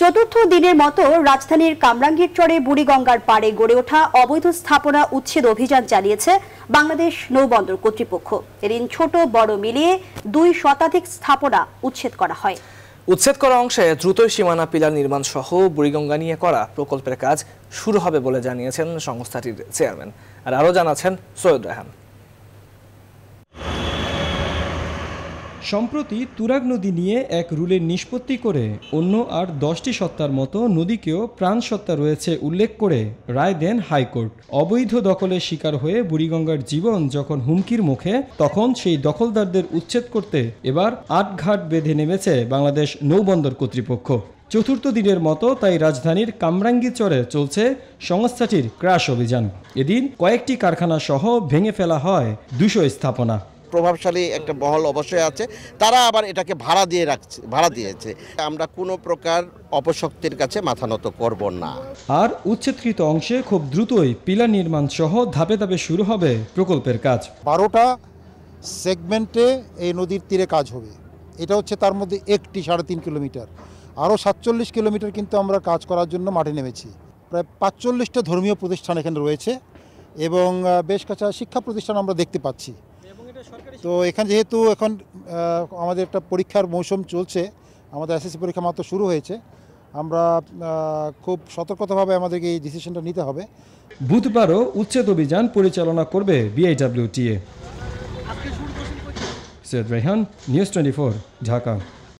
চতুর্থ দিনের মতো রাজধানীর কামরাঙ্গীর চরে বুড়িগঙ্গার পাড়ে গড়ে ওঠা অবৈধ স্থাপনা উচ্ছেদ অভিযান চালিয়েছে বাংলাদেশ নৌবন্দর কর্তৃপক্ষ। এদিন ছোট, বড় মিলিয়ে দুই শতাধিক স্থাপনা উচ্ছেদ করা হয়। উচ্ছেদ করা অংশে দ্রুত সীমানা পিলার নির্মাণ সহ বুড়িগঙ্গা নিয়ে করা প্রকল্পের কাজ শুরু হবে বলে জানিয়েছেন সংস্থাটির চেয়ারম্যান। আর আরও জানাচ্ছেন সৈয়দ রেহান। সম্প্রতি তুরাগ নদী নিয়ে এক রুলের নিষ্পত্তি করে অন্য আর দশটি সত্তার মতো নদীকেও প্রাণ সত্তা রয়েছে উল্লেখ করে রায় দেন হাইকোর্ট। অবৈধ দখলের শিকার হয়ে বুড়িগঙ্গার জীবন যখন হুমকির মুখে, তখন সেই দখলদারদের উচ্ছেদ করতে এবার আটঘাট বেঁধে নেমেছে বাংলাদেশ নৌবন্দর কর্তৃপক্ষ। চতুর্থ দিনের মতো তাই রাজধানীর কামরাঙ্গি চরে চলছে সংস্থাটির ক্রাশ অভিযান। এদিন কয়েকটি কারখানা সহ ভেঙে ফেলা হয় দুশো স্থাপনা। প্রভাবশালী একটা বহল অবশ্যই আছে। তারা আবার এটাকে ভাড়া দিয়ে রাখছে ভাড়া দিয়েছে। আমরা কোনো প্রকার অপশক্তির কাছে মাথা নত করব না। আর উচ্ছেদকৃত অংশে খুব দ্রুতই পিলার নির্মাণ সহ ধাপে ধাপে শুরু হবে প্রকল্পের কাজ। বারোটা সেগমেন্টে এই নদীর তীরে কাজ হবে। এটা হচ্ছে তার মধ্যে একটি সাড়ে তিন কিলোমিটার। আরও সাতচল্লিশ কিলোমিটার কিন্তু আমরা কাজ করার জন্য মাঠে নেমেছি। প্রায় পাঁচচল্লিশটা ধর্মীয় প্রতিষ্ঠান এখানে রয়েছে এবং বেশ কিছু শিক্ষা প্রতিষ্ঠান আমরা দেখতে পাচ্ছি। তো এখানে যেহেতু এখন আমাদের একটা পরীক্ষার মৌসুম চলছে আমাদের এসএসসি পরীক্ষা মাত্র শুরু হয়েছে আমরা খুব সতর্কতাভাবে আমাদেরকে এই ডিসিশনটা নিতে হবে। বুধবারও উচ্ছেদ অভিযান পরিচালনা করবে BIWTA Syed Rehan news twenty Dhaka.